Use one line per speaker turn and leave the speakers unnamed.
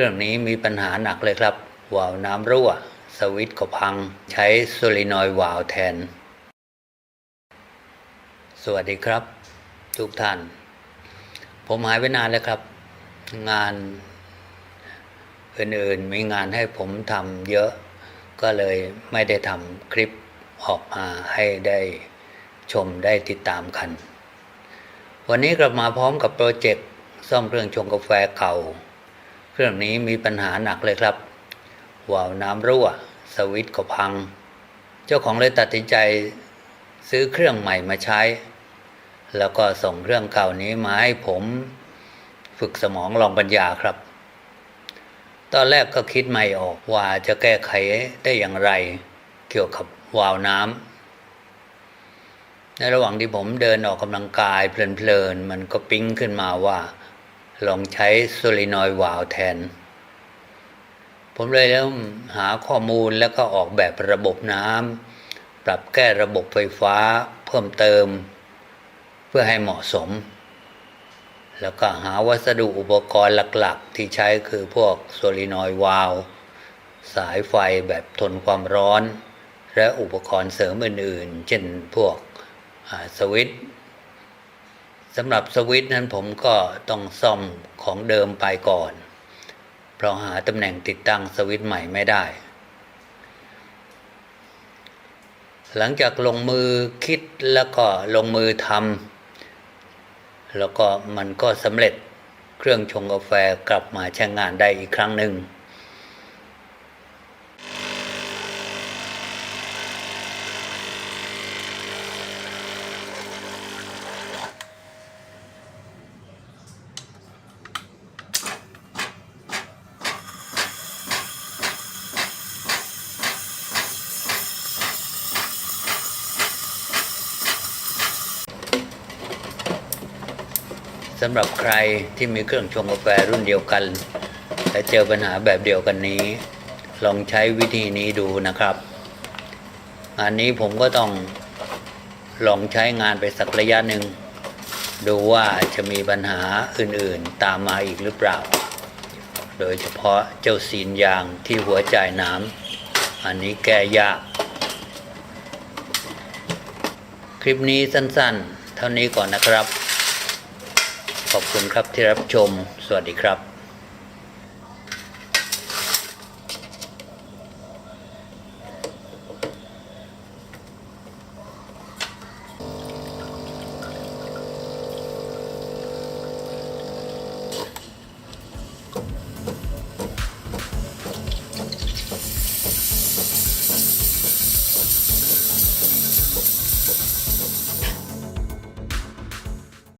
ครื่องนี้มีปัญหาหนักเลยครับ วาล์วน้ำรั่ว สวิตช์ก็พัง ใช้โซลินอยวาล์วแทน สวัสดีครับ ทุกท่าน ผมหายไปนานแล้วครับ งานอื่นๆมีงานให้ผมทำเยอะ ก็เลยไม่ได้ทำคลิปออกมาให้ได้ชมได้ติดตามกัน วันนี้กลับมาพร้อมกับโปรเจกต์ซ่อมเครื่องชงกาแฟเก่า เครื่องนี้มีปัญหาหนักเลยครับวาล์วน้ำรั่ว สวิตช์ก็พัง เจ้าของเลยตัดสินใจซื้อเครื่องใหม่มาใช้ แล้วก็ส่งเครื่องเก่านี้มาให้ผมฝึกสมองลองปัญญาครับ ตอนแรกก็คิดไม่ออกว่าจะแก้ไขได้อย่างไร เกี่ยวกับวาล์วน้ำในระหว่างที่ผมเดินออกกำลังกายเพลินๆมันก็ปิ๊งขึ้นมาว่า ลองใช้โซลินอยด์วาล์วแทน ผมเลยเริ่มหาข้อมูลแล้วก็ออกแบบระบบน้ำปรับแก้ระบบไฟฟ้าเพิ่มเติม เพื่อให้เหมาะสม แล้วก็หาวัสดุอุปกรณ์หลักๆ ที่ใช้คือพวกโซลินอยด์วาล์วสายไฟแบบทนความร้อน และอุปกรณ์เสริมอื่นๆ เช่นพวกสวิตช์ สำหรับสวิตช์นั้นผมก็ต้องซ่อมของเดิมไปก่อน เพราะหาตำแหน่งติดตั้งสวิตช์ใหม่ไม่ได้ หลังจากลงมือคิดแล้วก็ลงมือทำแล้วก็มันก็สำเร็จเครื่องชงกาแฟกลับมาใช้งานได้อีกครั้งหนึ่ง สำหรับใครที่มีเครื่องชงกาแฟรุ่นเดียวกัน และเจอปัญหาแบบเดียวกันนี้ ลองใช้วิธีนี้ดูนะครับ งานนี้ผมก็ต้องลองใช้งานไปสักระยะหนึ่ง ดูว่าจะมีปัญหาอื่นๆตามมาอีกหรือเปล่า โดยเฉพาะเจ้าซีนยางที่หัวจ่ายน้ำอันนี้แก้ยาก คลิปนี้สั้นๆ เท่านี้ก่อนนะครับ ขอบคุณครับที่รับชม สวัสดีครับ